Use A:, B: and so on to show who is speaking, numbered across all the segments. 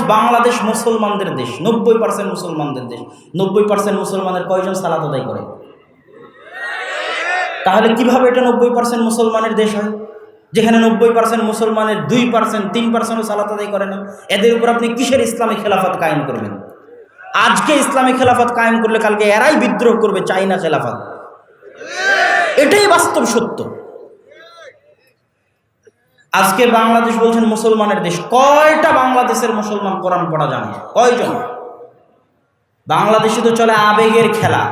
A: বাংলাদেশ মুসলমানদের দেশ, নব্বই পার্সেন্ট মুসলমানদের দেশ। নব্বই পার্সেন্ট মুসলমানের কয়জন সালাত আদায় করে? তাহলে কীভাবে এটা নব্বই পার্সেন্ট মুসলমানের দেশ হয়? যেখানে নব্বই পার্সেন্ট মুসলমানের দুই পার্সেন্ট তিন পার্সেন্টও সালাত আদায় করে না। এদের উপর আপনি কিসের ইসলামী খেলাফত কায়েম করবেন? আজকে ইসলামী খেলাফত কায়েম করলে কালকে এরাই বিদ্রোহ করবে চাইনা খেলাফত। এটাই বাস্তব সত্য। আজকে বাংলাদেশ বলছেন মুসলমানের দেশ। কয়টা বাংলাদেশের মুসলমান কোরআন পড়া জানে? কয়জন? বাংলাদেশে তো চলে আবেগের খেলা।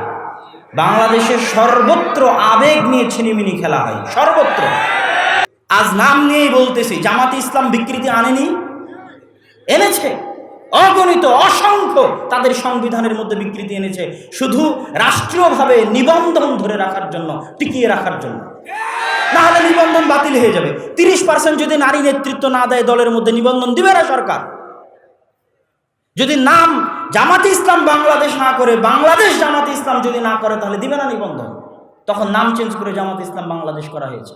A: বাংলাদেশের সর্বত্র আবেগ নিয়ে ছিনিমিনি খেলা হয়। সর্বত্র। আজ নাম নিয়েই বলতেছি, জামাতে ইসলাম বিকৃতি আনেনি? এনেছে। অগণিত, অসংখ্য তাদের সংবিধানের মধ্যে বিকৃতি এনেছে। শুধু রাষ্ট্রীয়ভাবে নিবন্ধন ধরে রাখার জন্য, টিকিয়ে রাখার জন্য। না হলে নিবন্ধন বাতিল হয়ে যাবে। তিরিশ পার্সেন্ট যদি নারী নেতৃত্ব না দেয় দলের মধ্যে, নিবন্ধন দিবে না সরকার। যদি নাম জামাতে ইসলাম বাংলাদেশ না করে, বাংলাদেশ জামাতে ইসলাম যদি না করে, তাহলে দিবে না নিবন্ধন। তখন নাম চেঞ্জ করে জামাত ইসলাম বাংলাদেশ করা হয়েছে।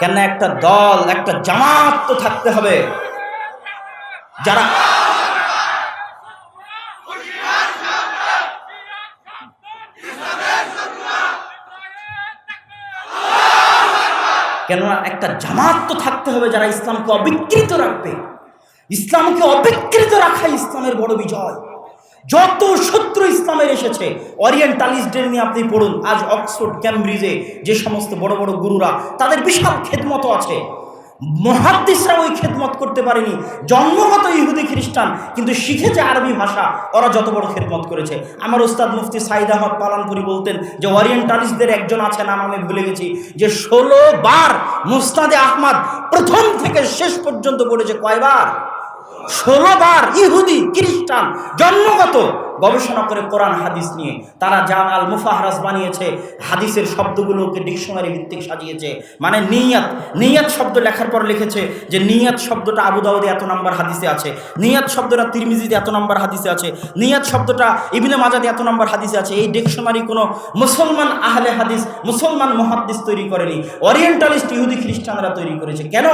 A: কেন একটা দল, একটা জামাত তো থাকতে হবে। যারা কেননা একটা জামাত তো থাকতে হবে যারা ইসলামকে অবিকৃত রাখবে। ইসলামকে অবিকৃত রাখা ইসলামের বড় বিজয়। যত শত্রু ইসলামের এসেছে অরিয়েন্টালিস্টদের নিয়ে আপনি পড়ুন। আজ অক্সফোর্ড ক্যামব্রিজে যে সমস্ত বড় বড় গুরুরা, তাদের বিশাল খেদমত আছে। মহাদ্দিসরা ওই খেদমত করতে পারেনি। জন্মগত ইহুদি খ্রিস্টান, কিন্তু শিখেছে আরবি ভাষা, ওরা যত বড় খেদমত করেছে। আমার ওস্তাদ মুফতি সাইদ আহমদ পালানপুরি বলতেন যে ওরিয়েন্টালিস্টদের একজন আছে, নাম আমি ভুলে গেছি, যে ষোলো বার মুস্তাদে আহমদ প্রথম থেকে শেষ পর্যন্ত পড়েছে কয়বার? ষোলো বার ইহুদি, খ্রিস্টান জন্মগত গবেষণা করে কোরআন, হাদিস নিয়ে। তারা জাম আল মুফাহরাস বানিয়েছে, হাদিসের শব্দগুলোকে ডিকশনারি ভিত্তিক সাজিয়েছে। মানে নিয়াত নিয়াত শব্দ লেখার পর লিখেছে যে নিয়াত শব্দটা আবু দাউদে এত নম্বর হাদিসে আছে, নিয়াত শব্দটা তিরমিজিতে এত নম্বর হাদিসে আছে, নিয়াত শব্দটা ইবনে মাজাদে এত নম্বর হাদিসে আছে। এই ডিকশনারি কোনো মুসলমান আহলে হাদিস, মুসলমান মহাদ্দিস তৈরি করেনি। ওরিয়েন্টালিস্ট ইহুদি, খ্রিস্টানরা তৈরি করেছে। কেন?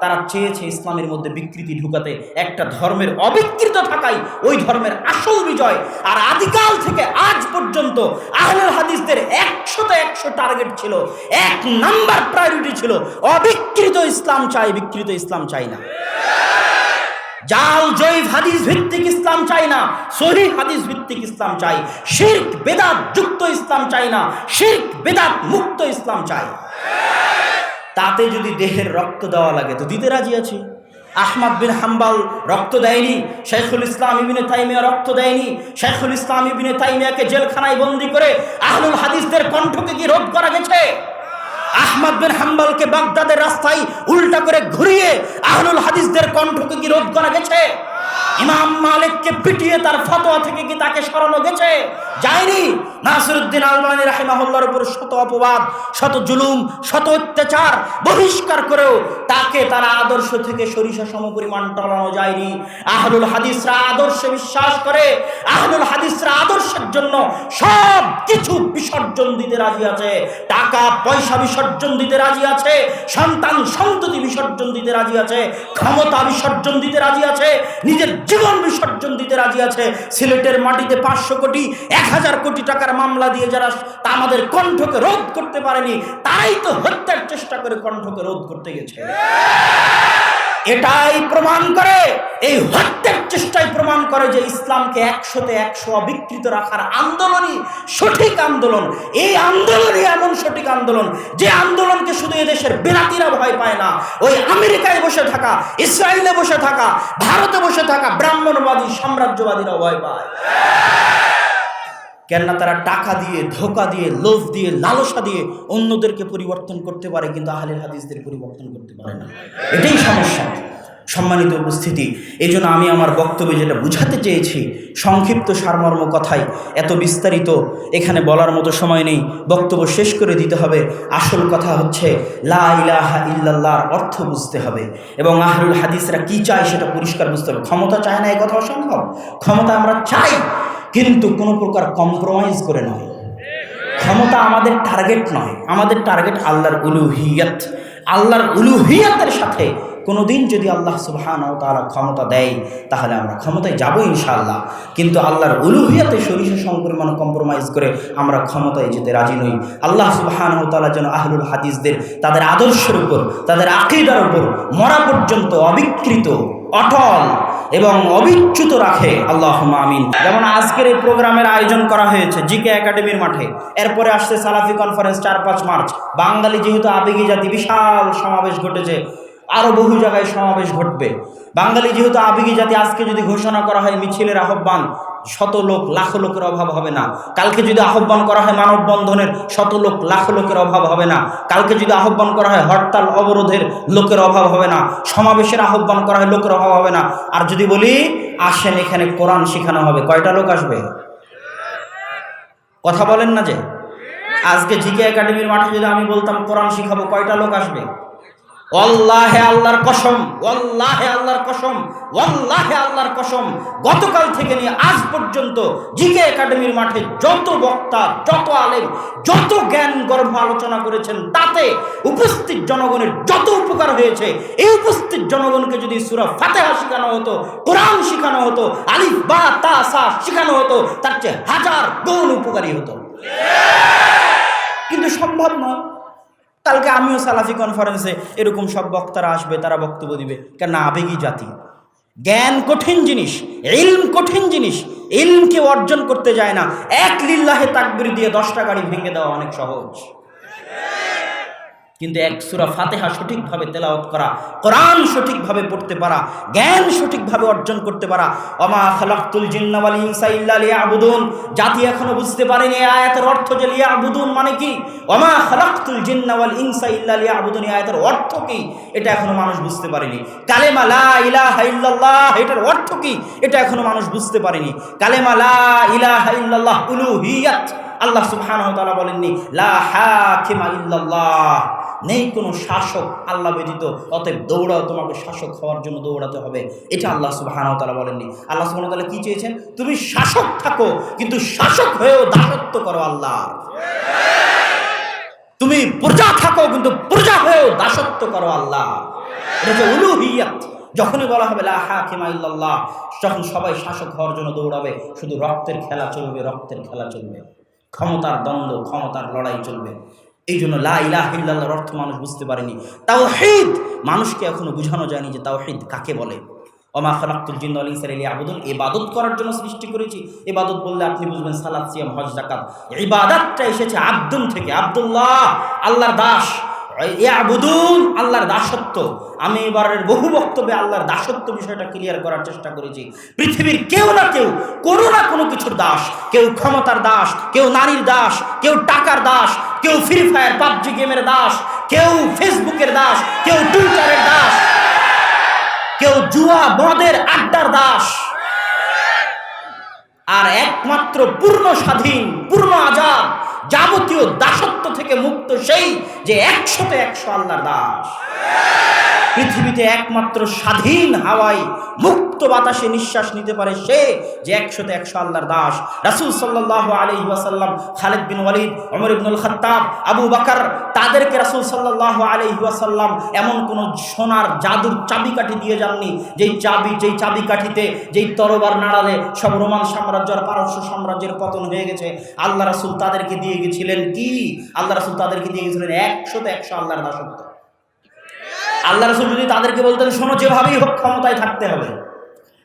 A: তারা চেয়েছে ইসলামের মধ্যে বিকৃতি ঢুকাতে, একটা ধর্মের অবিকৃত থাকাই ওই ধর্মের আসল বিজয়। আর আদিকাল থেকে আজ পর্যন্ত আহলের হাদিসদের একশোতে একশো টার্গেট ছিল, এক নাম্বার প্রায়োরিটি ছিল, অবিকৃত ইসলাম চাই, বিকৃত ইসলাম চাই না। জাল জৈব হাদিস ভিত্তিক ইসলাম চাই না, সহি হাদিস ভিত্তিক ইসলাম চাই, শির্ক, বেদাত যুক্ত ইসলাম চাই না, শির্ক, বেদাত মুক্ত ইসলাম চাই। তাতে যদি দেহের রক্ত দেওয়া লাগে, তো দিতে রাজি আছি। আহমাদ বিন হাম্বাল রক্ত দেয়নি, শেখুল ইসলাম ইবিনে তাইমিয়া রক্ত দেয়নি, শেখুল ইসলাম ইবিনে তাইমিয়াকে জেলখানায় বন্দি করে আহলুল হাদিসদের কণ্ঠকে কি রোধ করা গেছে? আহমদ বিন হাম্বালকে বাগদাদের রাস্তায় উল্টা করে ঘুরিয়ে আহলুল হাদিসদের কণ্ঠকে কি রোধ করা গেছে? ইমাম মালিককে পিটিয়ে তার ফতোয়া থেকে কি তাকে সরানো গেছে? যায়নি। নাসিরুদ্দিন আলমানি রাহিমাহুল্লার উপর শত অপবাদ, শত জুলুম, শত অত্যাচার বহিষ্কার করেও তাকে তারা আদর্শ থেকে সরিষা সমপরিমাণ টলানো যায়নি। আহলুল হাদিসরা আদর্শে বিশ্বাস করে। আহলুল হাদিসরা আদর্শের জন্য সব কিছু বিসর্জন দিতে রাজি আছে। টাকা, পয়সা বিসর্জন দিতে রাজি আছে। সন্তান সন্ততি বিসর্জন দিতে রাজি আছে। ক্ষমতা বিসর্জন দিতে রাজি আছে। নিজের জীবন বিসর্জন দিতে রাজি আছে। সিলেটের মাটিতে পাঁচশো কোটি, এক হাজার কোটি টাকার মামলা দিয়ে যারা আমাদের কণ্ঠকে রোধ করতে পারেনি, তারাই তো হত্যার চেষ্টা করে কণ্ঠকে রোধ করতে গেছে। এটাই প্রমাণ করে, এই হত্যার চেষ্টায় প্রমাণ করে যে ইসলামকে একশোতে একশো অবিকৃত রাখার আন্দোলনই সঠিক আন্দোলন। এই আন্দোলনই এমন সঠিক আন্দোলন, যে আন্দোলনকে শুধু এদেশের বেলাতিরা ভয় পায় না। ওই আমেরিকায় বসে থাকা, ইসরায়েলে বসে থাকা, ভারতে বসে থাকা ব্রাহ্মণবাদী সাম্রাজ্যবাদীরা ভয় পায়। কেননা তারা টাকা দিয়ে, ধোকা দিয়ে, লোভ দিয়ে, লালসা দিয়ে অন্যদেরকে পরিবর্তন করতে পারে, কিন্তু আহলের হাদিসদের পরিবর্তন করতে পারে না। এটাই সমস্যা, সম্মানিত উপস্থিতি। এই জন্য আমি আমার বক্তব্যে যেটা বুঝাতে চেয়েছি, সংক্ষিপ্ত সারমর্ম কথাই এত বিস্তারিত, এখানে বলার মতো সময় নেই, বক্তব্য শেষ করে দিতে হবে। আসল কথা হচ্ছে, লা ইলাহা ইল্লাল্লাহর অর্থ বুঝতে হবে। এবং আহলুল হাদিসরা কি চায় সেটা পরিষ্কার বুঝতে হবে। ক্ষমতা চায় না এই কথা অসম্ভব। ক্ষমতা আমরা চাই কিন্তু কোনো প্রকার কম্প্রোমাইজ করে নয়। ক্ষমতা আমাদের টার্গেট নয়। আমাদের টার্গেট আল্লাহর উলুহিয়াত। আল্লাহর উলুহিয়াতের সাথে কোনোদিন যদি আল্লাহ সুবহান ও তারা ক্ষমতা দেয়, তাহলে আমরা ক্ষমতায় যাব ইনশাআল্লাহ। কিন্তু আল্লাহর উলুহিয়াতে সরিষা সংপরিমাণ কম্প্রোমাইজ করে আমরা ক্ষমতায় যেতে রাজি নই। আল্লাহ সুবহান ও তালা যেন আহলুল হাদিসদের তাদের আদর্শের উপর, তাদের আকিদার উপর মরা পর্যন্ত অবিকৃত অটল এবং অবিচ্যুত রাখে আল্লাহ আমিন। যেমন আজকের এই প্রোগ্রামের আয়োজন করা হয়েছে জিকে একাডেমির মাঠে। এরপরে আসছে সালাফি কনফারেন্স চার পাঁচ মার্চ। বাঙালি যেহেতু আবেগী জাতি, বিশাল সমাবেশ ঘটেছে। আরও বহু জায়গায় সমাবেশ ঘটবে। বাঙালি যেহেতু আবেগী জাতি, আজকে যদি ঘোষণা করা হয় মিছিলের আহ্বান, শত লোক, লাখ লোকের অভাব হবে না। কালকে যদি আহ্বান করা হয় মানববন্ধনের, শত লোক, লাখ লোকের অভাব হবে না। কালকে যদি আহ্বান করা হয় হরতাল, অবরোধের লোকের অভাব হবে না। সমাবেশের আহ্বান করা হয় লোকের অভাব হবে না। আর যদি বলি, আসেন এখানে কোরআন শেখানো হবে। কয়টা লোক আসবে? কথা বলেন না যে? আজকে জিকে একাডেমির মাঠে যদি আমি বলতাম কোরআন শিখাবো, কয়টা লোক আসবে? অল্লাহে আল্লাহর কসম অল্লাহে আল্লাহর কসম অল্লাহে আল্লাহর কসম। গতকাল থেকে নিয়ে আজ পর্যন্ত জিকে একাডেমির মাঠে যত বক্তা, যত আলেম, যত জ্ঞান গর্ভ আলোচনা করেছেন, তাতে উপস্থিত জনগণের যত উপকার হয়েছে, এই উপস্থিত জনগণকে যদি সুরা ফাতেহা শেখানো হতো, কোরআন শেখানো হতো, আলিফ, বা, তা, সা শেখানো হতো, তার চেয়ে হাজার গুণ উপকারী হতো। কিন্তু সম্ভব নয়। কালকে আমিও সালাফি কনফারেন্সে এরকম সব বক্তারা আসবে, তারা বক্তব্য দিবে। কেন আবেগী জাতি। জ্ঞান কঠিন জিনিস, ইলম কঠিন জিনিস এলমকে অর্জন করতে যায় না। এক লিল্লাহে তাকবির দিয়ে দশটা গাড়ি ভেঙে দেওয়া অনেক সহজ। কিন্তু এক সুরা ফাতেহা সঠিকভাবে তেলাওয়াত করা, কোরআন সঠিকভাবে পড়তে পারা, জ্ঞান সঠিকভাবে অর্জন করতে পারা অমা খালাক্তুল জিন্নাওয়াল ইনসা ইল্লা লিয়াবুদুন। জাতি এখনও বুঝতে পারেনি এই আয়াতের অর্থ যে লিয়াবুদুন মানে কি? অমা খালাক্তুল জিন্নাওয়াল ইনসা ইল্লা লিয়াবুদুন। এই আয়াতের অর্থ কি? এটা এখনও মানুষ বুঝতে পারেনি। কালেমা লা ইলাহা ইল্লাল্লাহ, এটার অর্থ কি? এটা এখনও মানুষ বুঝতে পারেনি। কালেমা লা ইলাহা ইল্লাল্লাহ, উলুহিয়াত। আল্লাহ সুবহানাহু ওয়া তাআলা বলেননি, লা হাকিমা ইল্লাল্লাহ। নেই কোনো শাসক আল্লাহ ব্যতীত, অতএব দৌড়াও, তোমাকে শাসক হওয়ার জন্য দৌড়াতে হবে। এটা আল্লাহ সুবহানাহু ওয়া তাআলা বলেননি আল্লাহ সুবহানাহু ওয়া তাআলা কি চেয়েছেন? তুমি শাসক থাকো, কিন্তু শাসক হয়েও দাসত্ব করো আল্লাহ। তুমি প্রজা থাকো, কিন্তু প্রজা হয়েও দাসত্ব করো আল্লাহ। যখনই বলা হবে হাকিমা যখন সবাই শাসক হওয়ার জন্য দৌড়াবে, শুধু রক্তের খেলা চলবে, রক্তের খেলা চলবে। ক্ষমতার দ্বন্দ্ব, ক্ষমতার লড়াই চলবে। এই জন্য লাহিল্লাহর অর্থ মানুষ বুঝতে পারেনি। তাও হেদ মানুষকে এখনও বুঝানো যায়নি যে তাও হেদ কাকে বলে। অমা খালাক্তুল জিন্ন আলী আবুদুল এবাদত করার জন্য সৃষ্টি করেছি। এবাদত বললে আপনি বুঝবেন সালাদ সিয়াম, হজ জাকাত ইবাদতটা এসেছে আব্দুল থেকে। আবদুল্লাহ, আল্লাহর দাস। আবুদুন আল্লাহর দাসত্ব। আমি এবারের বহু বক্তব্যে আল্লাহর দাসত্ব বিষয়টা ক্লিয়ার করার চেষ্টা করেছি। পৃথিবীর কেউ না কেউ, কোনো না কোনো কিছুর দাস। কেউ ক্ষমতার দাস, কেউ নারীর দাস, কেউ টাকার দাস, কেউ ফ্রি ফায়ার পাবজি গেমের দাস, কেউ ফেসবুকের দাস, কেউ টুইটারের দাস, কেউ জুয়া মদের আড্ডার দাস। আর একমাত্র পূর্ণ স্বাধীন, পূর্ণ আজাদ যাবতীয় দাসত্ব থেকে মুক্ত সেই যে একশোতে একশো আল্লাহর দাস। পৃথিবীতে একমাত্র স্বাধীন হাওয়ায় মুক্ত বাতাসে নিঃশ্বাস নিতে পারে সে যে একশোতে একশো আল্লাহর দাস। রাসুল সাল্লাহ আলী ওয়াসাল্লাম খালেদ বিন ওয়ালিদ অমর ইবনুল খত্তাব, আবু বাকার তাদেরকে রাসুল সাল্লাহ আলী ওয়াসাল্লাম এমন কোনো সোনার জাদুর চাবিকাঠি দিয়ে যাননি, যেই চাবি, যেই চাবিকাঠিতে, যেই তরবার নাড়ালে সব রোমান সাম্রাজ্য আর পারস্য সাম্রাজ্যের পতন হয়ে গেছে। আল্লাহ রাসুল তাদেরকে দিয়ে গেছিলেন কি? আল্লাহ রাসুল তাদেরকে দিয়ে গেছিলেন একশোতে একশো আল্লাহর দাসত্ব। আল্লাহ রসুল যদি তাদেরকে বলতেন, শোনো, যেভাবেই হোক ক্ষমতায় থাকতে হবে।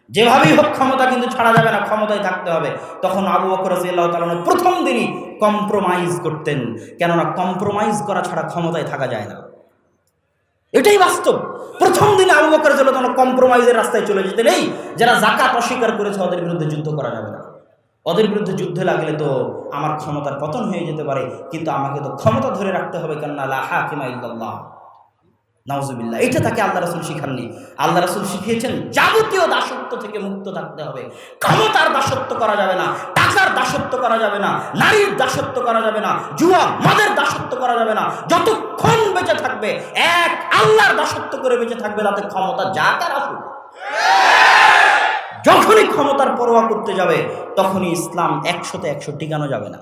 A: যেভাবেই হোক ক্ষমতা কিন্তু ছাড়া যাবে না, ক্ষমতায় থাকতে হবে। তখন আবু বকর রাজিয়াল্লাহ তাআলা প্রথম দিনই কম্প্রোমাইজ করতেন। কেননা কম্প্রোমাইজ করা ছাড়া ক্ষমতায় থাকা যায় না। এটাই বাস্তব। প্রথম দিনে আবু বকর রাজিয়াল্লাহু তাআলা কম্প্রোমাইজের রাস্তায় চলে যেতেন। এই যারা জাকাত অস্বীকার করেছে, ওদের বিরুদ্ধে যুদ্ধ করা যাবে না। ওদের বিরুদ্ধে যুদ্ধে লাগলে তো আমার ক্ষমতার পতন হয়ে যেতে পারে। কিন্তু আমাকে তো ক্ষমতা ধরে রাখতে হবে, কেননা লা হাকিমা ইল্লাল্লাহ। নাউজুবিল্লাহ, এটা তাকে আল্লাহ রাসুল শিখাননি। আল্লাহ রাসুল শিখিয়েছেন, যাবতীয় দাসত্ব থেকে মুক্ত থাকতে হবে। ক্ষমতার দাসত্ব করা যাবে না, টাকার দাসত্ব করা যাবে না, নারীর দাসত্ব করা যাবে না, জুয়া, মদের দাসত্ব করা যাবে না। যতক্ষণ বেঁচে থাকবে, এক আল্লাহর দাসত্ব করে বেঁচে থাকবে, তাতে ক্ষমতা যা তার আসুক। যখনই ক্ষমতার পরোয়া করতে যাবে, তখনই ইসলাম একশোতে একশো টিকানো যাবে না।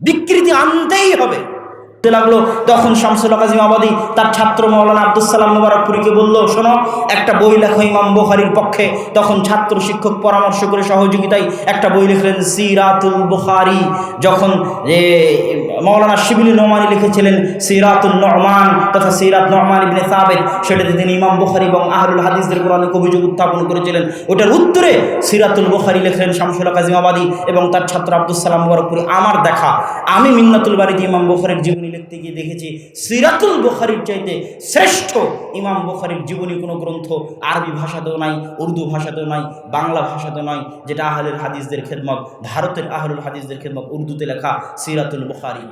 A: বিকৃতি আনতেই হবে। করতে লাগল। তখন শামসুল কাজিম আবাদি তার ছাত্র মৌলানা আব্দুল সালাম মুবারকপুরীকে বলল, শোনো, একটা বই লেখো ইমাম বুখারির পক্ষে। তখন ছাত্র শিক্ষক পরামর্শ করে সহযোগিতায় একটা বই লিখলেন, সিরাতুল বুখারি। যখন মৌলানা শিবিলি নোমানি লিখেছিলেন সিরাতুল নহমান তথা সিরাত নহমান ইবনে সাবেদ সেটাতে তিনি ইমাম বুখারি এবং আহরুল হাদিসদের কোরআন অভিযোগ উত্থাপন করেছিলেন। ওটার উত্তরে সিরাতুল বুখারি লিখলেন শামসুল কাজিম আবাদি এবং তার ছাত্র আব্দুল সালাম আমার দেখা। আমি মিন্নাতুল বাড়িতে ইমাম বুখারির জীবনী লিখতে গিয়ে দেখেছি, সিরাতুল বুখারির চাইতে শ্রেষ্ঠ ইমাম বুখারির জীবনী কোনো গ্রন্থ আরবি ভাষাতেও নাই, উর্দু ভাষাতেও নাই, বাংলা ভাষাতেও নয় যেটা আহলের হাদিসদের খেদমত, ভারতের আহলুল হাদিসদের খেদমত উর্দুতে লেখা সিরাতুল বুখারি।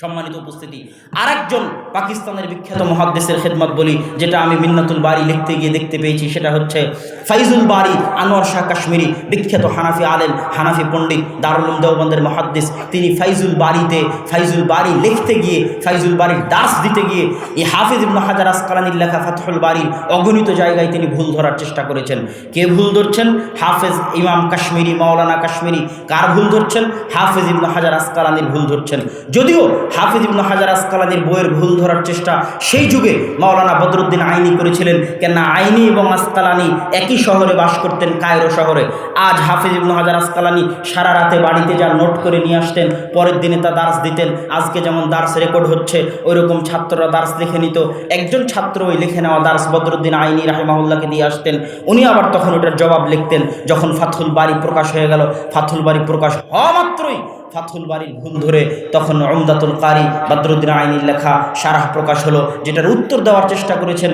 A: সম্মানিত উপস্থিতি। আরেকজন পাকিস্তানের বিখ্যাত মহাদ্দেশের খেদমত বলি, যেটা আমি মিন্নাতুল বাড়ি লিখতে গিয়ে দেখতে পেয়েছি, সেটা হচ্ছে ফাইজুল বাড়ি আনোয়ার শাহ কাশ্মীরি, বিখ্যাত হানাফি আলেম, হানাফি পণ্ডিত, দারুল দেওবন্দের মহাদ্দেশ তিনি ফাইজুল বাড়িতে ফাইজুল বাড়ি লিখতে গিয়ে, ফাইজুল বাড়ির দাস দিতে গিয়ে, এই হাফিজ ইবনু হাজার আসকালানির লেখা ফাতহুল বাড়ির অগণিত জায়গায় তিনি ভুল ধরার চেষ্টা করেছেন। কে ভুল ধরছেন? হাফেজ ইমাম কাশ্মীরি, মাওলানা কাশ্মীরি। কার ভুল ধরছেন? হাফেজ ইবনু হাজার আসকালানির ভুল ধরছেন। যদিও হাফিজ ইবনু হাজার আসকালানির বইয়ের ভুল ধরার চেষ্টা সেই যুগে মাওলানা বদরুদ্দিন আইনি করেছিলেন। কেননা আইনি এবং আসকালানি একই শহরে বাস করতেন কায়রো শহরে। আজ হাফিজ ইবনু হাজার আসকালানি সারা রাতে বাড়িতে যা নোট করে নিয়ে আসতেন, পরের দিনে তা দার্স দিতেন। আজকে যেমন দার্স রেকর্ড হচ্ছে ওই রকম ছাত্ররা দার্স লিখে নিত। একজন ছাত্র ওই লিখে নেওয়া দার্স বদরুদ্দিন আইনি রাহেমাহুল্লাহকে দিয়ে আসতেন। উনি আবার তখন ওটার জবাব লিখতেন, যখন ফাথুল বাড়ি প্রকাশ হয়ে গেল। ফাথুল বাড়ি প্রকাশ হওয়া মাত্রই ফাথুল বাড়ির ভুল ধরে তখন অমদাতুল কারি বদরুদ্দিন আইনির লেখা সারাহ প্রকাশ হলো, যেটার উত্তর দেওয়ার চেষ্টা করেছেন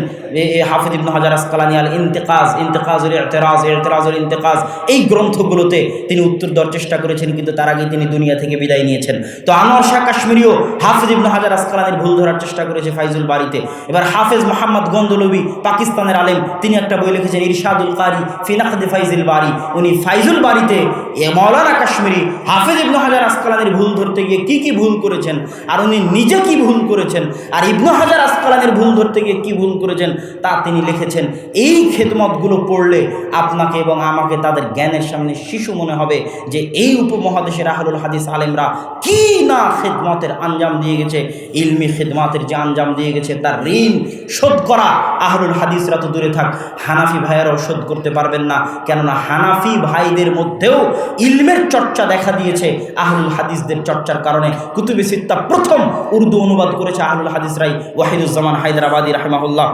A: হাফিজ ইবনু হাজার আসকালানি আল ইন্তেকাজ, ইন্তেকাজুল এতেরাজ এতেরাজুল ইন্তেকাজ। এই গ্রন্থগুলোতে তিনি উত্তর দেওয়ার চেষ্টা করেছেন, কিন্তু তার আগে তিনি দুনিয়া থেকে বিদায় নিয়েছেন। তো আনোয়ার শাহ কাশ্মীরিও হাফিজ ইবনু হাজার আসকালানির ভুল ধরার চেষ্টা করেছে ফাইজুল বাড়িতে। এবার হাফেজ মোহাম্মদ গন্দলবি, পাকিস্তানের আলেম, তিনি একটা বই লিখেছেন, ইরশাদুল কারি ফিনাকদে ফাইজুল বাড়ি উনি ফাইজুল বাড়িতে এ মৌলানা কাশ্মীরি হাফেজ ইবনু হাজার আসকালানির ভুল ধরতে গিয়ে কি কি ভুল করেছেন? আর উনি নিজে কি ভুল করেছেন? আর ইবনু হাজার আসকালানির ভুল ধরতে গিয়ে কি ভুল করেছেন? তা তিনি লিখেছেন, এই খেদমতগুলো পড়লে আপনাকে এবং আমাকে তাদের জ্ঞানের সামনে শিশু মনে হবে যে এই উপমহাদেশের আহলুল হাদিস আলেমরা কি না খেদমতের আঞ্জাম দিয়ে গেছে, ইলমি খেদমাতের যে আঞ্জাম দিয়ে গেছে, তার ঋণ শোধ করা আহলুল হাদিসরা তো দূরে থাক। হানাফি ভাইয়েরাও শোধ করতে পারবেন না। কেননা হানাফি ভাইদের মধ্যেও ইলমের চর্চা দেখা দিয়েছে আহলুল হাদিসদের চর্চার কারণে কুতুবে সিত্তা প্রথম উর্দু অনুবাদ করেছে আহলুল হাদিসরাই ওয়াহিদুজ্জামান হায়দ্রাবাদী রাহমাহুল্লাহ।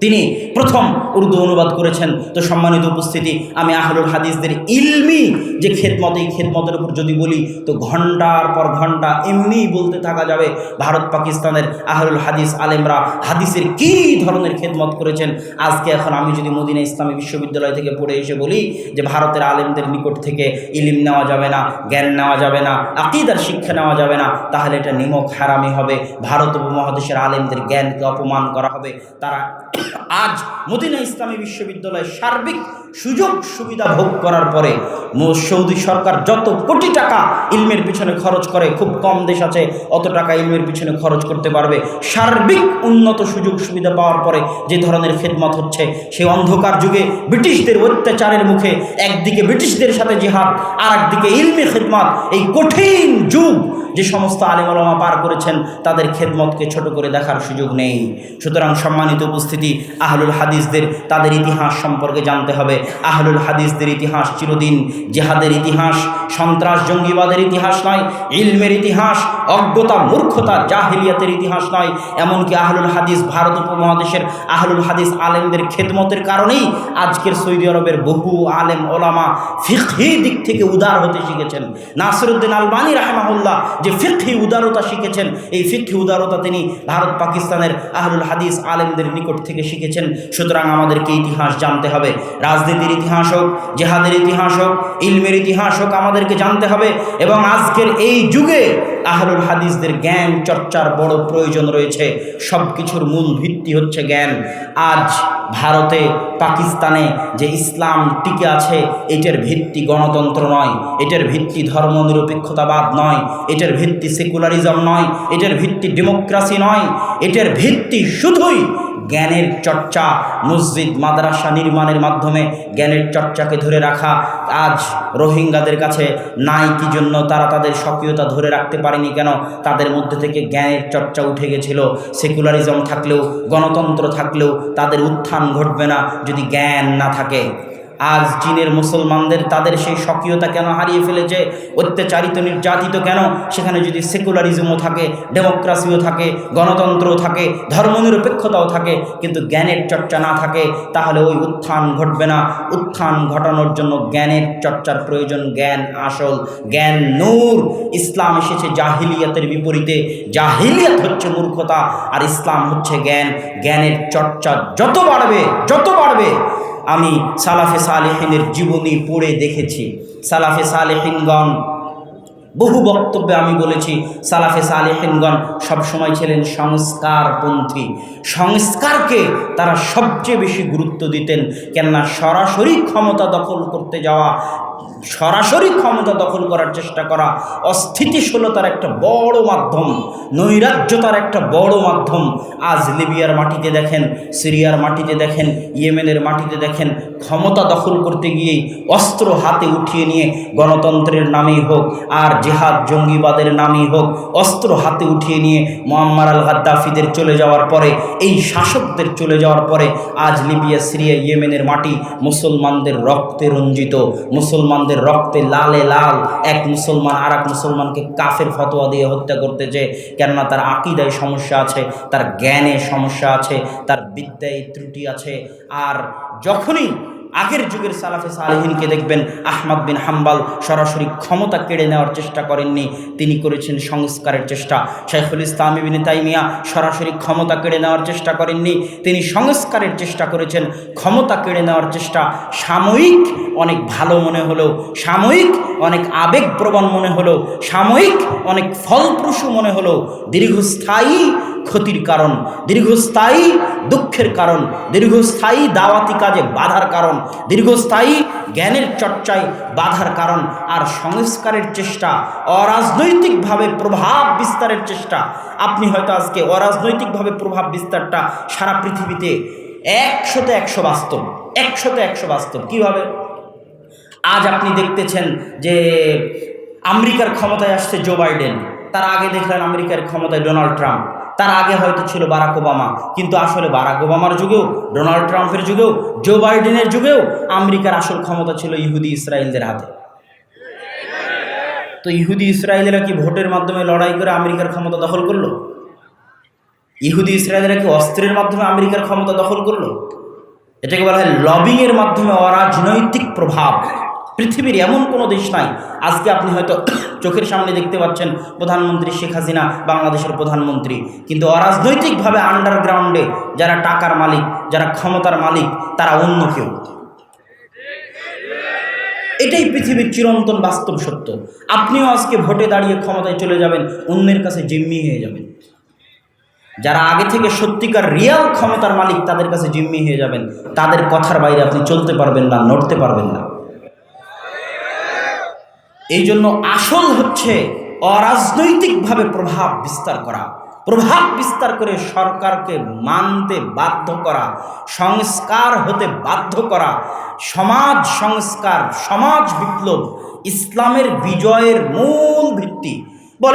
A: তিনি প্রথম উর্দু অনুবাদ করেছেন। তো সম্মানিত উপস্থিতি, আমি আহলুল হাদিসদের ইলমি যে খেদমত, এই খেদমতের উপর যদি বলি, তো ঘণ্টার পর ঘণ্টা এমনিই বলতে থাকা যাবে, ভারত পাকিস্তানের আহলুল হাদিস আলেমরা হাদিসের কী ধরনের খেদমত করেছেন? আজকে এখন আমি যদি মদিনা ইসলামী বিশ্ববিদ্যালয় থেকে পড়ে এসে বলি যে, ভারতের আলেমদের নিকট থেকে ইলিম নেওয়া যাবে না, জ্ঞান নেওয়া যাবে না, আকিদার শিক্ষা নেওয়া যাবে না, তাহলে এটা নিমক হারামি হবে। ভারত উপমহাদেশের আলেমদের জ্ঞানকে অপমান করা হবে। তারা আজ মদিনা ইসলামী বিশ্ববিদ্যালয়ের সার্বিক সুযোগ সুবিধা ভোগ করার পরে সৌদি সরকার যত কোটি টাকা ইলমের পিছনে খরচ করে, খুব কম দেশ আছে, অত টাকা ইলমের পিছনে খরচ করতে পারবে। সার্বিক উন্নত সুযোগ সুবিধা পাওয়ার পরে যে ধরনের খেদমত হচ্ছে, সেই অন্ধকার যুগে ব্রিটিশদের অত্যাচারের মুখে একদিকে ব্রিটিশদের সাথে জিহাদ আর একদিকে ইলমি খেদমত। এই কঠিন যুগ যে সমস্ত আলিমলমা পার করেছেন, তাদের খেদমতকে ছোট করে দেখার সুযোগ নেই। সুতরাং সম্মানিত উপস্থিতি, আহলুল হাদিসদের তাদের ইতিহাস সম্পর্কে জানতে হবে। আহলুল হাদিসদের ইতিহাস চিরদিন জেহাদের ইতিহাস, সন্ত্রাস, জঙ্গিবাদের ইতিহাস নয়, ইলমের ইতিহাস, অজ্ঞতা, মূর্খতা, জাহিলিয়াতের ইতিহাস নয়। এমনকি আহলুল হাদিস ভারত উপমহাদেশের আহলুল হাদিস আলেমদের খেদমতের কারণেই আজকের সৌদি আরবের বহু আলেম ওলামা ফিকহি দিক থেকে উদার হতে শিখেছেন। নাসিরুদ্দিন আলবানী রাহমাহুল্লাহ যে ফিকহি উদারতা শিখেছেন, এই ফিকহি উদারতা তিনি ভারত পাকিস্তানের আহলুল হাদিস আলেমদের নিকট থেকে শিখেছেন। সুতরাং আমাদেরকে ইতিহাস জানতে হবে। রাজনীতির ইতিহাস হোক, জেহাদের ইতিহাস হোক, ইলমের ইতিহাস হোক, আমাদেরকে জানতে হবে। এবং আজকের এই যুগে আহলুল হাদিসদের জ্ঞান চর্চার বড় প্রয়োজন রয়েছে। সব কিছুর মূল ভিত্তি হচ্ছে জ্ঞান। আজ ভারতে পাকিস্তানে যে ইসলাম টিকে আছে, এটার ভিত্তি গণতন্ত্র নয়। এটার ভিত্তি ধর্মনিরপেক্ষতাবাদ নয়। এটার ভিত্তি সেকুলারিজম নয়। এটার ভিত্তি ডেমোক্রাসি নয়। এটার ভিত্তি শুধুই জ্ঞানের চর্চা মসজিদ, মাদ্রাসা নির্মাণের মাধ্যমে জ্ঞানের চর্চাকে ধরে রাখা। আজ রোহিঙ্গাদের কাছে নাই, কি জন্য তারা তাদের সক্রিয়তা ধরে রাখতে পারেনি কেন? তাদের মধ্যে থেকে জ্ঞানের চর্চা উঠে গেছিল। সেকুলারিজম থাকলেও, গণতন্ত্র থাকলেও তাদের উত্থান ঘটবে না যদি জ্ঞান না থাকে। আজ চীনের মুসলমানদের তাদের সেই স্বকীয়তা কেন হারিয়ে ফেলেছে? অত্যাচারিত, নির্যাতিত কেন? সেখানে যদি সেকুলারিজমও থাকে, ডেমোক্রাসিও থাকে, গণতন্ত্রও থাকে, ধর্মনিরপেক্ষতাও থাকে, কিন্তু জ্ঞানের চর্চা না থাকে, তাহলে ওই উত্থান ঘটবে না। উত্থান ঘটানোর জন্য জ্ঞানের চর্চার প্রয়োজন জ্ঞান আসল, জ্ঞান নূর। ইসলাম এসেছে জাহিলিয়াতের বিপরীতে। জাহিলিয়াত হচ্ছে মূর্খতা, আর ইসলাম হচ্ছে জ্ঞান। জ্ঞানের চর্চা যত বাড়বে যত বাড়বে আমি সালাফে সালেহিনের জীবনী পড়ে দেখেছি। সালাফে সালেহিনগণ, বহু বক্তব্যে আমি বলেছি, সালাফে সালেহিনগণ সবসময় ছিলেন সংস্কারপন্থী। সংস্কারকে তারা সবচেয়ে বেশি গুরুত্ব দিতেন, কেননা সরাসরি ক্ষমতা দখল করতে যাওয়া সরাসরি ক্ষমতা দখল করার চেষ্টা করা অস্থিতিশীলতার একটা বড় মাধ্যম, নৈরাজ্যতার একটা বড় মাধ্যম। আজ লিবিয়ার মাটিতে দেখেন, সিরিয়ার মাটিতে দেখেন, ইয়েমেনের মাটিতে দেখেন, ক্ষমতা দখল করতে গিয়েই অস্ত্র হাতে উঠিয়ে নিয়ে গণতন্ত্রের নামেই হোক, আর জেহাদ জঙ্গিবাদের নামেই হোক, অস্ত্র হাতে উঠিয়ে নিয়ে মোহাম্মার আল গাদ্দাফিদের চলে যাওয়ার পরে, এই শাসকদের চলে যাওয়ার পরে, আজ লিবিয়া, সিরিয়া, ইয়েমেনের মাটি মুসলমানদের রক্তে রঞ্জিত। মুসলমানদের রক্তে লালে লাল, এক মুসলমান আর এক মুসলমানকে কাফের ফতোয়া দিয়ে হত্যা করতে যে, কেননা তার আকিদায় সমস্যা আছে, তার জ্ঞানে সমস্যা আছে, তার বিদ্যায় ত্রুটি আছে। আর যখনই আগের যুগের সালাফে সালেহিনকে দেখবেন আহমদ বিন হাম্বাল সরাসরি ক্ষমতা কেড়ে নেওয়ার চেষ্টা করেননি। তিনি করেছেন সংস্কারের চেষ্টা। শেখুল ইসলাম ইবিন তাইমিয়া সরাসরি ক্ষমতা কেড়ে নেওয়ার চেষ্টা করেননি। তিনি সংস্কারের চেষ্টা করেছেন, ক্ষমতা কেড়ে নেওয়ার চেষ্টা। সাময়িক অনেক ভালো মনে হলো, সাময়িক অনেক আবেগপ্রবণ মনে হলো, সাময়িক অনেক ফলপ্রসূ মনে হলো। দীর্ঘস্থায়ী ক্ষতির কারণ, দীর্ঘস্থায়ী দুঃখের কারণ, দীর্ঘস্থায়ী দাওয়াতি কাজে বাধার কারণ, দীর্ঘস্থায়ী জ্ঞানের চর্চায় বাধার কারণ আর সংস্কারের চেষ্টা, অরাজনৈতিকভাবে প্রভাব বিস্তারের চেষ্টা। আপনি হয়তো আজকে অরাজনৈতিকভাবে প্রভাব বিস্তারটা সারা পৃথিবীতে একশোতে একশো বাস্তব, একশোতে একশো বাস্তব। কীভাবে? আজ আপনি দেখতেছেন যে আমেরিকার ক্ষমতায় আসছে জো বাইডেন। তার আগে দেখলেন আমেরিকার ক্ষমতায় ডোনাল্ড ট্রাম্প। তার আগে হয়তো ছিল বারাক ওবামা। কিন্তু আসলে বারাক ওবামার যুগেও, ডোনাল্ড ট্রাম্পের যুগেও, জো বাইডেনের যুগেও আমেরিকার আসল ক্ষমতা ছিল ইহুদি ইসরায়েলদের হাতে। তো ইহুদি ইসরায়েলেরা কি ভোটের মাধ্যমে লড়াই করে আমেরিকার ক্ষমতা দখল করল? ইহুদি ইসরায়েলেরা কি অস্ত্রের মাধ্যমে আমেরিকার ক্ষমতা দখল করল? এটাকে বলা হয় লবিংয়ের মাধ্যমে অরাজনৈতিক প্রভাব। পৃথিবীর এমন কোনো দেশ নাই। আজকে আপনি হয়তো চোখের সামনে দেখতে পাচ্ছেন প্রধানমন্ত্রী শেখ হাসিনা বাংলাদেশের প্রধানমন্ত্রী। কিন্তু অরাজনৈতিকভাবে আন্ডারগ্রাউন্ডে যারা টাকার মালিক, যারা ক্ষমতার মালিক, তারা অন্য কেউ। এটাই পৃথিবীর চিরন্তন বাস্তব সত্য। আপনিও আজকে ভোটে দাঁড়িয়ে ক্ষমতায় চলে যাবেন, অন্যের কাছে জিম্মি হয়ে যাবেন। যারা আগে থেকে সত্যিকার রিয়াল ক্ষমতার মালিক, তাদের কাছে জিম্মি হয়ে যাবেন। তাদের কথার বাইরে আপনি চলতে পারবেন না, নড়তে পারবেন না। এই জন্য আসল হচ্ছে অরাজনৈতিকভাবে প্রভাব বিস্তার করা, প্রভাব বিস্তার করে সরকারকে মানতে বাধ্য করা, সংস্কার হতে বাধ্য করা, সমাজ সংস্কার, সমাজ বিপ্লব, ইসলামের বিজয়ের মূল ভিত্তি